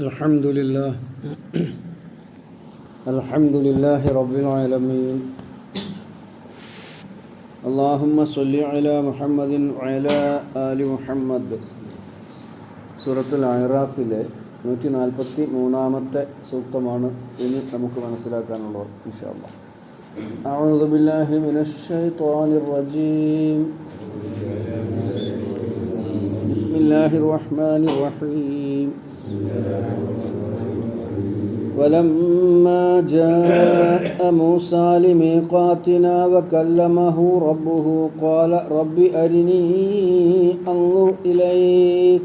الحمد لله الحمد لله رب العالمين اللهم صل على محمد وعلى آل محمد സൂറത്തുൽ അയറാഫിലെ നൂറ്റി നാൽപ്പത്തി മൂന്നാമത്തെ സൂക്തമാണ് ഇനി നമുക്ക് മനസ്സിലാക്കാനുള്ളത് ഇൻഷാല്ല أعوذ بالله من الشيطان الرجيم بسم الله الرحمن الرحيم ولما جاء موسى لميقاتنا وكلمه ربه قال رب أرني أنظر إليك.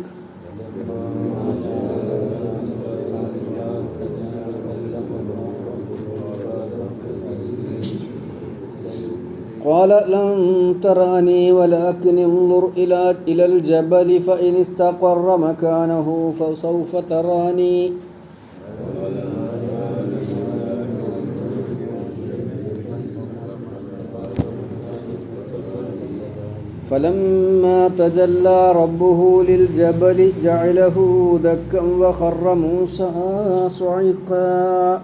قال لن تراني ولكن انظر إلى إلى الجبل فإن استقر مكانه فسوف تراني. فلما تجلى ربه للجبل جعله دكا وخر موسى صعقا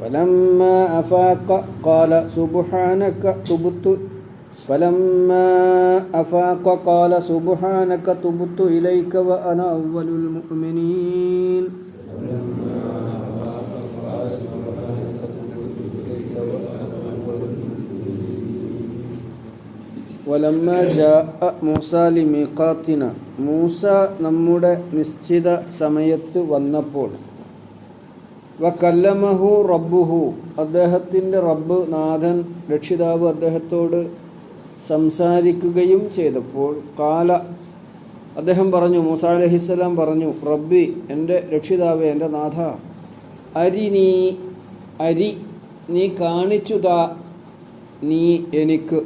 فلما أفاق قال سبحانك تبت فلما أفاق قال سبحانك تبت إليك وأنا أول المؤمنين. വലമ്മ മൂസ ലിമിഖാത്തിന മൂസ നമ്മുടെ നിശ്ചിത സമയത്ത് വന്നപ്പോൾ വകല്ലമഹു കല്ലമഹു റബ്ബുഹു അദ്ദേഹത്തിന്റെ റബ്ബ് നാഥൻ രക്ഷിതാവ് അദ്ദേഹത്തോട് സംസാരിക്കുകയും ചെയ്തപ്പോൾ കാല അദ്ദേഹം പറഞ്ഞു മൂസ അലഹിസ്സലാം പറഞ്ഞു റബ്ബി എന്റെ രക്ഷിതാവ് എന്റെ നാഥ അരി നീ അരി നീ കാണിച്ചു താ നീ എനിക്ക്.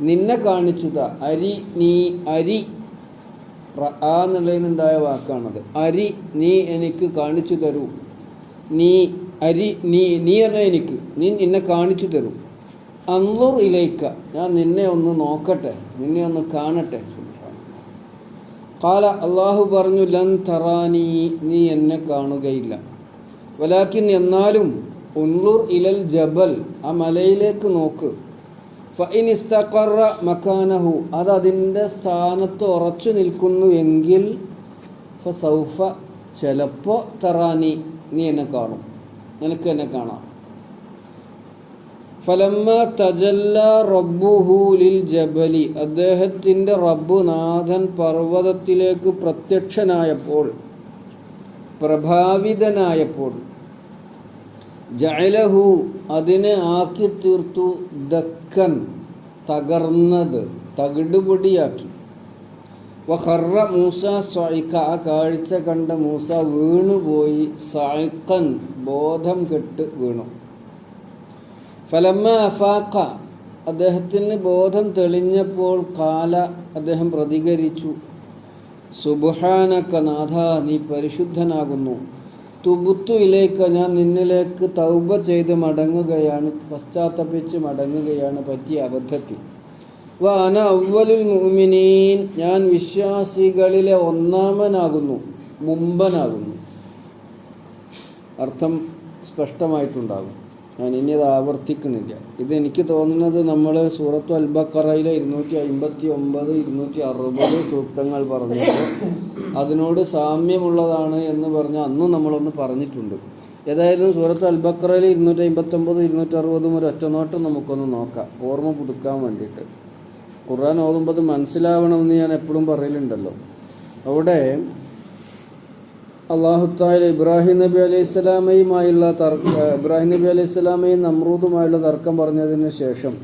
നിന്നെ കാണിച്ചുത അരി നീ അരി. ആ എന്നുള്ളതിനുണ്ടായ വാക്കാണത്. അരി നീ എനിക്ക് കാണിച്ചു തരൂ. നീ അരി നീ നീ എന്ന എനിക്ക് നീ നിന്നെ കാണിച്ചു തരൂ. അന്നൂർ ഇലേക്ക ഞാൻ നിന്നെ ഒന്ന് നോക്കട്ടെ നിന്നെ ഒന്ന് കാണട്ടെ. കാല അള്ളാഹു പറഞ്ഞു ലൻ തറാനി നീ എന്നെ കാണുകയില്ല. വലാക്കിൻ എന്നാലും ഉള്ളൂർ ഇലൽ ജബൽ ആ മലയിലേക്ക് നോക്ക്. ഫൈൻ ഇസ്തഖറ മക്കാനഹു അത് അതിന്റെ സ്ഥാനത്ത് ഉറച്ചു നിൽക്കുന്നു എങ്കിൽ ഫസൗഫ ചിലപ്പോൾ തറാനി നീ എന്നെ കാണും. നിനക്ക് എന്നെ കാണാം. ഫലമ്മ തജല്ല റബ്ബുഹു ലിൽ ജബലി അദ്ദേഹത്തിന്റെ റബ്ബ് നാഥൻ പർവതത്തിലേക്ക് പ്രത്യക്ഷനായപ്പോൾ പ്രഭാവിതനായപ്പോൾ ജഅലഹു അതിനെ ആക്കി തീർത്തു ദക്കൻ തകർന്നത് തകിടുപൊടിയാക്കി. വഹറ മൂസ സ്വായിക്ക ആ കാഴ്ച കണ്ട മൂസ വീണുപോയി സായിക്കൻ ബോധം കെട്ട് വീണു. ഫലമ്മ അഫാക്ക അദ്ദേഹത്തിന് ബോധം തെളിഞ്ഞപ്പോൾ കാല അദ്ദേഹം പ്രതികരിച്ചു. സുബുഹാനക്ക നാഥ നീ പരിശുദ്ധനാകുന്നു. തുബുത്തു ഇലേക്ക് ഞാൻ നിന്നിലേക്ക് തൗബ ചെയ്ത് മടങ്ങുകയാണ് പശ്ചാത്തപിച്ച് മടങ്ങുകയാണ് പറ്റിയ അബദ്ധത്തിൽ. വാന അവലുൽ മുഅ്മിനീൻ ഞാൻ വിശ്വാസികളിലെ ഒന്നാമനാകുന്നു മുമ്പനാകുന്നു. അർത്ഥം സ്പഷ്ടമായിട്ടുണ്ടാകും. ഞാൻ ഇനി അത് ആവർത്തിക്കണില്ല. ഇതെനിക്ക് തോന്നുന്നത് നമ്മൾ സൂറത്തു അൽബക്കറയിലെ ഇരുന്നൂറ്റി അമ്പത്തി ഒമ്പത് ഇരുന്നൂറ്റി അറുപത് സൂക്തങ്ങൾ പറഞ്ഞപ്പോൾ അതിനോട് സാമ്യമുള്ളതാണ് എന്ന് പറഞ്ഞ് അന്നും നമ്മളൊന്ന് പറഞ്ഞിട്ടുണ്ട്. ഏതായാലും സൂറത്ത് അൽബക്കറയിൽ ഇരുന്നൂറ്റി അമ്പത്തൊമ്പത് ഇരുന്നൂറ്റി അറുപതും ഒരു ഒറ്റനോട്ടം നമുക്കൊന്ന് നോക്കാം. ഓർമ്മ പുതുക്കാൻ വേണ്ടിയിട്ട്. ഖുർആൻ ഓതുമ്പോൾ മനസ്സിലാവണമെന്ന് ഞാൻ എപ്പോഴും പറയലുണ്ടല്ലോ. അവിടെ അള്ളാഹുത്തായ ഇബ്രാഹിം നബി അലൈഹി സ്വലാമയുമായുള്ള തർക്ക ഇബ്രാഹിം നബി അലൈഹി സ്വലാമയും നമ്രൂദുമായുള്ള തർക്കം പറഞ്ഞതിന് ശേഷം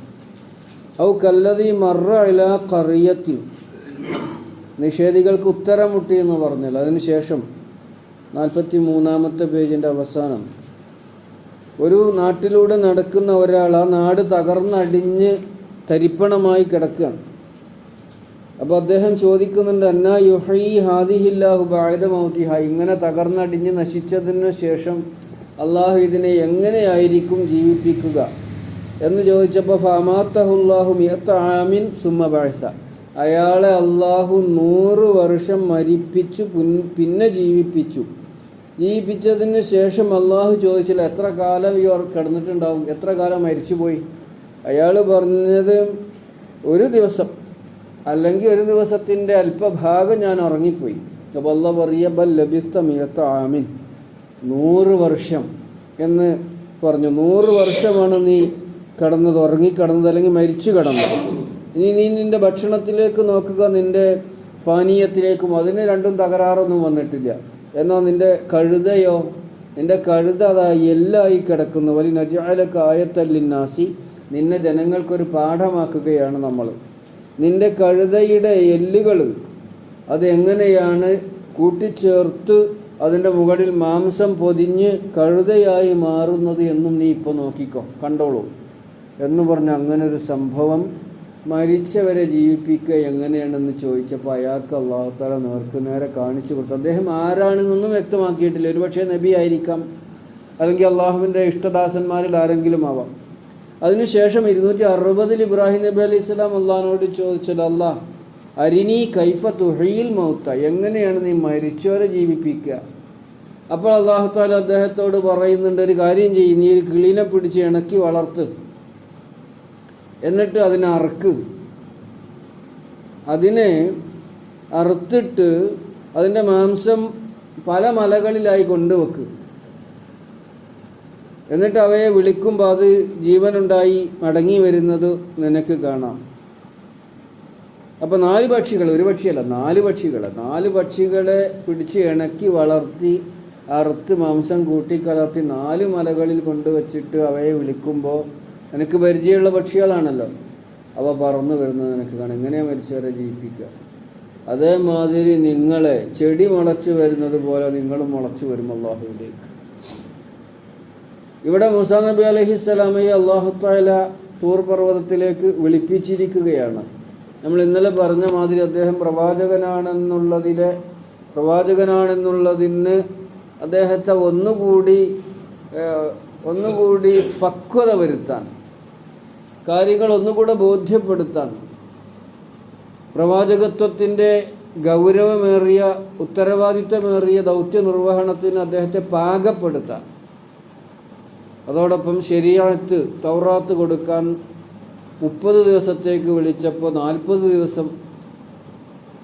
ഔ കല്ലതി മറ ഇല കറിയത്തിൽ നിഷേധികൾക്ക് ഉത്തരമുട്ടി എന്ന് പറഞ്ഞാൽ അതിനുശേഷം നാൽപ്പത്തി മൂന്നാമത്തെ പേജിന്റെ അവസാനം ഒരു നാട്ടിലൂടെ നടക്കുന്ന ഒരാൾ ആ നാട് തകർന്നടിഞ്ഞ് തരിപ്പണമായി കിടക്കുകയാണ്. അപ്പോൾ അദ്ദേഹം ചോദിക്കുന്നുണ്ട് അന്നാ യുഹൈ ഹാദിഹില്ലാഹു ബായത മൗതിഹ? ഇങ്ങനെ തകർന്നടിഞ്ഞ് നശിച്ചതിന് ശേഷം അള്ളാഹു ഇതിനെ എങ്ങനെയായിരിക്കും ജീവിപ്പിക്കുക? എന്ന് ചോദിച്ചപ്പോൾ ഫമാത്തഹുല്ലാഹു മിയത്ത ആമിൻ സുമ്മ ബാഴ്സ അയാളെ അള്ളാഹു നൂറ് വർഷം മരിപ്പിച്ചു പിന്നെ ജീവിപ്പിച്ചു. ജീവിപ്പിച്ചതിന് ശേഷം അള്ളാഹു ചോദിച്ചില്ല എത്ര കാലം ഇവർ കിടന്നിട്ടുണ്ടാവും? എത്ര കാലം മരിച്ചുപോയി? അയാൾ പറഞ്ഞത് ഒരു ദിവസം. അല്ലെങ്കിൽ ഒരു ദിവസത്തിന്റെ അല്പഭാഗം ഞാൻ ഉറങ്ങിപ്പോയി. അപ്പോൾ പറയ ബൽ ആമിൻ നൂറ് വർഷം എന്ന് പറഞ്ഞു. നൂറ് വർഷമാണ് നീ കടന്നത് ഉറങ്ങിക്കടന്നത് അല്ലെങ്കിൽ മരിച്ചു കിടന്നത്. ഇനി നീ നിന്റെ ഭക്ഷണത്തിലേക്ക് നോക്കുക നിന്റെ പാനീയത്തിലേക്കും അതിന് രണ്ടും തകരാറൊന്നും വന്നിട്ടില്ല. എന്നാൽ നിന്റെ കഴുതയോ നിന്റെ കഴുത അതാ എല്ലായി കിടക്കുന്നു. വലിയ നജാലക്ക് ആയത്തല്ലിന്നാസി. നിന്നെ ജനങ്ങൾക്കൊരു പാഠമാക്കുകയാണ് നമ്മൾ. നിന്റെ കഴുതയുടെ എല്ലുകൾ അതെങ്ങനെയാണ് കൂട്ടിച്ചേർത്ത് അതിന്റെ മുകളിൽ മാംസം പൊതിഞ്ഞ് കഴുതയായി മാറുന്നത് എന്നും നീ ഇപ്പോൾ നോക്കിക്കോ കണ്ടോളൂ. എന്ന് പറഞ്ഞ അങ്ങനെ ഒരു സംഭവം മരിച്ചവരെ ജീവിപ്പിക്കുക എങ്ങനെയാണെന്ന് ചോദിച്ചപ്പോൾ അയാൾക്ക് അള്ളാഹുത്താല നേർക്ക് നേരെ കാണിച്ചു കൊടുത്തു. അദ്ദേഹം ആരാണെന്നൊന്നും വ്യക്തമാക്കിയിട്ടില്ല. ഒരുപക്ഷെ നബി ആയിരിക്കാം. അല്ലെങ്കിൽ അള്ളാഹുവിന്റെ ഇഷ്ടദാസന്മാരിൽ ആരെങ്കിലും ആവാം. അതിനുശേഷം ഇരുന്നൂറ്റി അറുപതിൽ ഇബ്രാഹിം നബി അലൈഹി സ്വലാം അള്ളഹാനോട് ചോദിച്ചത് അള്ളാഹ് അരിനി കൈഫ തുഹയിൽ മൗത്ത എങ്ങനെയാണ് നീ മരിച്ചവരെ ജീവിപ്പിക്കുക? അപ്പോൾ അള്ളാഹു താല അദ്ദേഹത്തോട് പറയുന്നുണ്ട് ഒരു കാര്യം ചെയ്യും നീ ഒരു കിളിനെ പിടിച്ച് ഇണക്കി വളർത്ത്. എന്നിട്ട് അതിനെ അറുക്ക്. അതിനെ അറുത്തിട്ട് അതിന്റെ മാംസം പല മലകളിലായി കൊണ്ടുവെക്ക്. എന്നിട്ട് അവയെ വിളിക്കുമ്പോൾ അത് ജീവനുണ്ടായി മടങ്ങി വരുന്നത് നിനക്ക് കാണാം. അപ്പോൾ നാല് പക്ഷികൾ ഒരു പക്ഷിയല്ല നാല് പക്ഷികൾ നാല് പക്ഷികളെ പിടിച്ച് ഇണക്കി വളർത്തി അറുത്ത് മാംസം കൂട്ടിക്കലർത്തി നാല് മലകളിൽ കൊണ്ടുവച്ചിട്ട് അവയെ വിളിക്കുമ്പോൾ നിനക്ക് പരിചയമുള്ള പക്ഷികളാണല്ലോ. അവ പറന്നു വരുന്നത് നിനക്ക് കാണാം. എങ്ങനെയാ മരിച്ചവരെ ജീവിപ്പിക്കുക? അതേമാതിരി നിങ്ങളെ ചെടി മുളച്ചു വരുന്നത് പോലെ നിങ്ങളും മുളച്ചു വരും അള്ളാഹുവിലേക്ക് ഇവിടെ മുസാ നബി അലഹിസ്സലാമയെ അള്ളാഹുത്താല തൂർ പർവതത്തിലേക്ക് വിളിപ്പിച്ചിരിക്കുകയാണ്. നമ്മൾ ഇന്നലെ പറഞ്ഞ മാതിരി അദ്ദേഹം പ്രവാചകനാണെന്നുള്ളതിലെ പ്രവാചകനാണെന്നുള്ളതിന് അദ്ദേഹത്തെ ഒന്നുകൂടി ഒന്നുകൂടി പക്വത വരുത്താൻ കാര്യങ്ങൾ ഒന്നുകൂടെ ബോധ്യപ്പെടുത്താൻ പ്രവാചകത്വത്തിന്റെ ഗൗരവമേറിയ ഉത്തരവാദിത്വമേറിയ ദൗത്യ നിർവഹണത്തിന് അദ്ദേഹത്തെ പാകപ്പെടുത്താൻ അതോടൊപ്പം ശരിയാത്ത് തൗറാത്ത് കൊടുക്കാൻ മുപ്പത് ദിവസത്തേക്ക് വിളിച്ചപ്പോൾ നാൽപ്പത് ദിവസം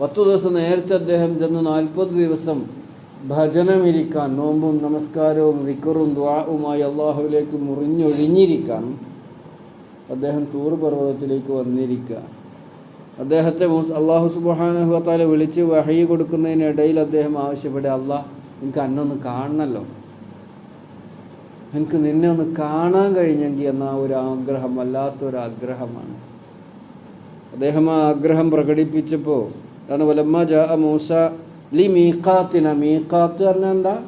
പത്തു ദിവസം നേരത്തെ അദ്ദേഹം ചെന്ന് നാൽപ്പത് ദിവസം ഭജനമിരിക്കാൻ നോമ്പും നമസ്കാരവും വിക്കറും ദ്വാവുമായി അള്ളാഹുവിലേക്ക് മുറിഞ്ഞൊഴിഞ്ഞിരിക്കാൻ അദ്ദേഹം തൂർ പർവതത്തിലേക്ക് വന്നിരിക്കുക. അദ്ദേഹത്തെ മുസ് അള്ളാഹു സുബാനുഹത്താല വിളിച്ച് വഹയി കൊടുക്കുന്നതിനിടയിൽ അദ്ദേഹം ആവശ്യപ്പെടുക അള്ളാഹ് എനിക്ക് അന്നൊന്ന് കാണണമല്ലോ എനിക്ക് നിന്നെ ഒന്ന് കാണാൻ കഴിഞ്ഞെങ്കിൽ എന്ന ഒരു ആഗ്രഹം വല്ലാത്തൊരു ആഗ്രഹമാണ്. അദ്ദേഹം ആ ആഗ്രഹം പ്രകടിപ്പിച്ചപ്പോൾ അതാണ് വലമ്മ ജാ മൂസ ലി മീക്കാത്തിന മീക്കാത്ത് പറഞ്ഞാൽ എന്താ?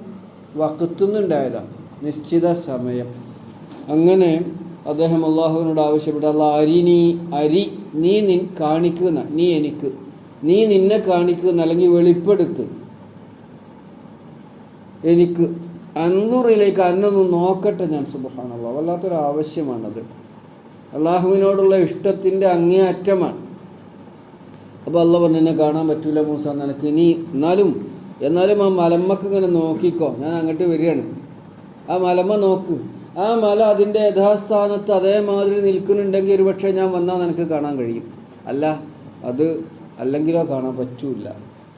വക്കത്തുന്നുണ്ടായതാ നിശ്ചിത സമയം. അങ്ങനെ അദ്ദേഹം അള്ളാഹുവിനോട് ആവശ്യപ്പെട്ടുള്ള അരി നീ അരി നീ നിൻ കാണിക്കുന്ന നീ എനിക്ക്. നീ നിന്നെ കാണിക്കുന്ന അല്ലെങ്കിൽ വെളിപ്പെടുത്ത്. എനിക്ക് അന്നൂറിലേക്ക് അന്നൊന്ന് നോക്കട്ടെ ഞാൻ സുബഹാനുള്ള വല്ലാത്തൊരു ആവശ്യമാണത് അള്ളാഹുവിനോടുള്ള ഇഷ്ടത്തിന്റെ അങ്ങേയറ്റമാണ്. അപ്പോൾ അല്ല പറഞ്ഞു എന്നെ കാണാൻ പറ്റൂല മൂസ നിനക്ക് ഇനി എന്നാലും എന്നാലും ആ മലമ്മക്ക് ഇങ്ങനെ നോക്കിക്കോ. ഞാൻ അങ്ങോട്ട് വരികയാണ്. ആ മലമ്മ നോക്ക്. ആ മല അതിന്റെ യഥാസ്ഥാനത്ത് അതേമാതിരി നിൽക്കുന്നുണ്ടെങ്കിൽ ഒരുപക്ഷെ ഞാൻ വന്നാൽ നിനക്ക് കാണാൻ കഴിയും. അല്ല അത് അല്ലെങ്കിലോ കാണാൻ പറ്റൂല.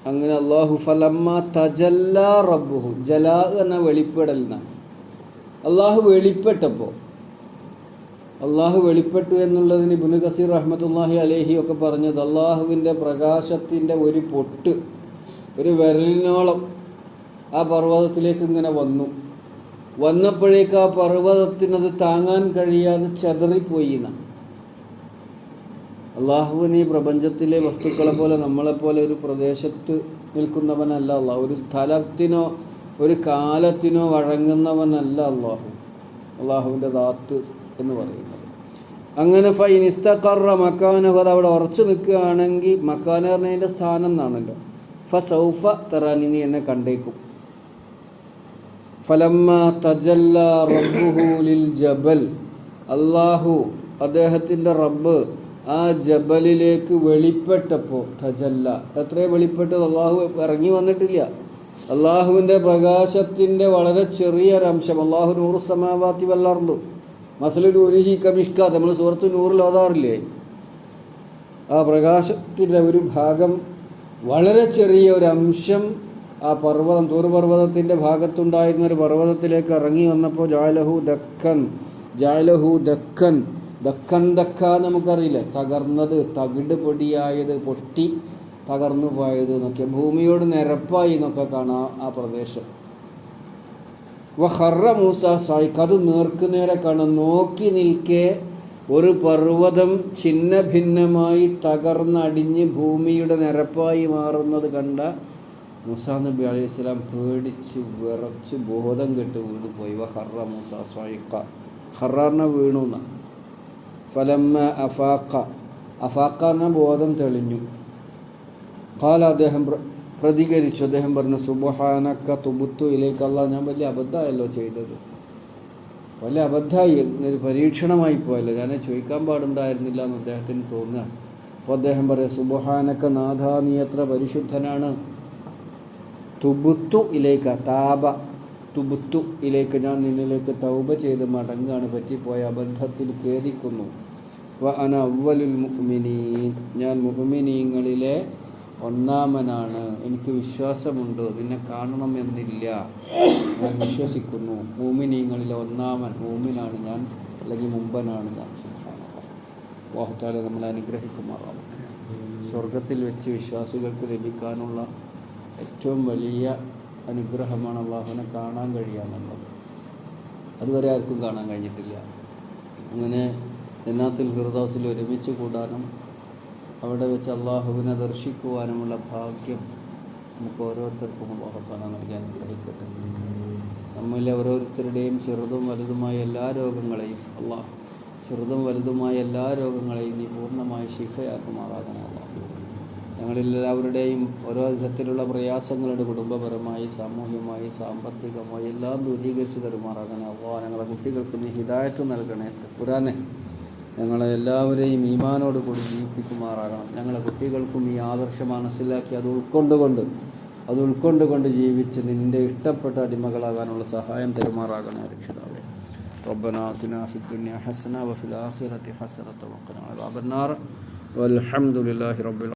അങ്ങനെ അള്ളാഹു ഫലമ്മ തജല്ല റബ്ബുഹു. ജലാ എന്ന വെളിപ്പെടൽ എന്നാണ് അള്ളാഹു വെളിപ്പെട്ടപ്പോൾ അള്ളാഹു വെളിപ്പെട്ടു എന്നുള്ളതിന് ബുനു കസീർ റഹ്മത്തുല്ലാഹി അലേഹി ഒക്കെ പറഞ്ഞത് അള്ളാഹുവിന്റെ പ്രകാശത്തിന്റെ ഒരു പൊട്ട് ഒരു വിരലിനോളം ആ പർവതത്തിലേക്ക് ഇങ്ങനെ വന്നു. വന്നപ്പോഴേക്ക് ആ പർവതത്തിനത് താങ്ങാൻ കഴിയാതെ ചെതറിപ്പോയി എന്നാണ് അള്ളാഹുവിന് ഈ പ്രപഞ്ചത്തിലെ വസ്തുക്കളെ പോലെ നമ്മളെപ്പോലെ ഒരു പ്രദേശത്ത് നിൽക്കുന്നവനല്ല അള്ളാഹു. ഒരു സ്ഥലത്തിനോ ഒരു കാലത്തിനോ വഴങ്ങുന്നവനല്ല അള്ളാഹു. അള്ളാഹുവിന്റെ ദാത്ത് എന്ന് പറയുന്നത്. അങ്ങനെ ഫൈനിസ്തഖറ മക്കാനഹു അത് അവിടെ ഉറച്ചു നിൽക്കുകയാണെങ്കിൽ മക്കാന പറഞ്ഞതിന്റെ സ്ഥാനം എന്നാണല്ലോ. ഫ സൗഫ തറാനി എന്നെ കണ്ടേക്കും. ഫലമ്മ തജല്ല റബ്ബുഹു ലിൽ ജബൽ. അള്ളാഹു അദ്ദേഹത്തിന്റെ റബ്ബ് ആ ജബലിലേക്ക് വെളിപ്പെട്ടപ്പോൾ തജല്ല. എത്രയും വെളിപ്പെട്ടത് അള്ളാഹു ഇറങ്ങി വന്നിട്ടില്ല. അള്ളാഹുവിന്റെ പ്രകാശത്തിന്റെ വളരെ ചെറിയൊരംശം അള്ളാഹു നൂറ് സമാവാത്തി മസലൊരു ഉരുഹി കമിഷ്ക നമ്മൾ സുഹൃത്ത് നൂറിൽ ഓതാറില്ലേ? ആ പ്രകാശത്തിന്റെ ഒരു ഭാഗം വളരെ ചെറിയ ഒരു അംശം ആ പർവതം തൂർപർവതത്തിന്റെ ഭാഗത്തുണ്ടായിരുന്ന ഒരു പർവതത്തിലേക്ക് ഇറങ്ങി വന്നപ്പോൾ ജാലഹു ദക്കൻ ജാലഹു ദക്കൻ ദക്കൻ ദക്ക നമുക്കറിയില്ല. തകർന്നത് തകിട് പൊടിയായത് പൊട്ടി തകർന്നു പോയത് എന്നൊക്കെ ഭൂമിയോട് നിരപ്പായി എന്നൊക്കെ കാണാം ആ പ്രദേശം. വഹറ മൂസ സായിക്ക് അത് നേർക്കുനേരെ കാണാം. നോക്കി നിൽക്കെ ഒരു പർവതം ഛിന്ന ഭിന്നമായി തകർന്നടിഞ്ഞ് ഭൂമിയുടെ നിരപ്പായി മാറുന്നത് കണ്ട മൂസ നബി അലൈഹി സ്വലാം പേടിച്ച് വിറച്ച് ബോധം കെട്ട് വീണ് പോയി വ ഹറ മൂസ സായിക്ക ഹറാറിനെ വീണു എന്ന ഫലമ്മ അഫാഖ. അഫാഖ എന്ന ബോധം തെളിഞ്ഞു. കാല അദ്ദേഹം പ്ര- പ്രതികരിച്ചു. അദ്ദേഹം പറഞ്ഞു സുബഹാനക്ക തുബുത്തു ഇലേക്ക് അല്ല ഞാൻ വലിയ അബദ്ധമായല്ലോ ചെയ്തത്. വലിയ അബദ്ധമായി. ഒരു പരീക്ഷണമായി പോയല്ലോ. ഞാൻ ചോദിക്കാൻ പാടുണ്ടായിരുന്നില്ല എന്ന് അദ്ദേഹത്തിന് തോന്നുക. അപ്പോൾ അദ്ദേഹം പറയാം സുബഹാനക്ക നാഥ നീ എത്ര പരിശുദ്ധനാണ്. തുബുത്തു ഇലേക്ക താപ തുബുത്തു ഇലേക്ക് ഞാൻ നിന്നിലേക്ക് തൗബ ചെയ്ത് മടങ്ങാണ് പറ്റിപ്പോയ അബദ്ധത്തിൽ ഖേദിക്കുന്നു. വ അന അവലുൽ മുഅ്മിനീൻ. ഞാൻ മുഹ്മിനീങ്ങളിലെ ഒന്നാമനാണ്. എനിക്ക് വിശ്വാസമുണ്ട്. നിന്നെ കാണണമെന്നില്ല. ഞാൻ വിശ്വസിക്കുന്നു. മൂമിനീങ്ങളിലെ ഒന്നാമൻ മൂമിനാണ് ഞാൻ അല്ലെങ്കിൽ മുമ്പനാണ് ഞാൻ. വാഹത്താലെ നമ്മളെ അനുഗ്രഹിക്കുമാറാം സ്വർഗത്തിൽ വെച്ച് വിശ്വാസികൾക്ക് ലഭിക്കാനുള്ള ഏറ്റവും വലിയ അനുഗ്രഹമാണ് അള്ളാഹുവിനെ കാണാൻ കഴിയാന്നുള്ളത് അതുവരെ ആർക്കും കാണാൻ കഴിഞ്ഞിട്ടില്ല. അങ്ങനെ ജന്നാത്തിൽ ഫിർദൗസിൽ ഒരുമിച്ച് കൂടാനും അവിടെ വെച്ച് അള്ളാഹുവിനെ ദർശിക്കുവാനുമുള്ള ഭാഗ്യം നമുക്ക് ഓരോരുത്തർക്കും അള്ളാഹുത്താന നൽകാൻ അനുഗ്രഹിക്കട്ടെ. നമ്മിലെ ഓരോരുത്തരുടെയും ചെറുതും വലുതുമായ എല്ലാ രോഗങ്ങളെയും അള്ളാഹ് ചെറുതും വലുതുമായ എല്ലാ രോഗങ്ങളെയും നീ പൂർണമായി ശിഫയാക്കുമാറാകണം അള്ളാഹ്. ഞങ്ങളെല്ലാവരുടെയും ഓരോ വിധത്തിലുള്ള പ്രയാസങ്ങളുടെ കുടുംബപരമായി സാമൂഹ്യമായി സാമ്പത്തികമായി എല്ലാം ദൂരീകരിച്ച് തരുമാറാകണേ അള്ളാഹ് ഞങ്ങളെ കുട്ടികൾക്ക് നീ ഹിദായത്ത് നൽകണേ ഖുറാനെ ഞങ്ങളെ എല്ലാവരെയും ഈമാനോട് കൂടി ജീവിപ്പിക്കുമാറാകണം ഞങ്ങളെ കുട്ടികൾക്കും ഈ ആദർശം മനസ്സിലാക്കി അത് ഉൾക്കൊണ്ടുകൊണ്ട് അത് ഉൾക്കൊണ്ടുകൊണ്ട് ജീവിച്ച് നിന്റെ ഇഷ്ടപ്പെട്ട അടിമകളാകാനുള്ള സഹായം തരുമാറാകണേ രക്ഷിതാവേ ربنا آتنا في الدنيا حسنة وفي الآخرة حسنة وقنا عذاب النار والحمد لله رب العالمين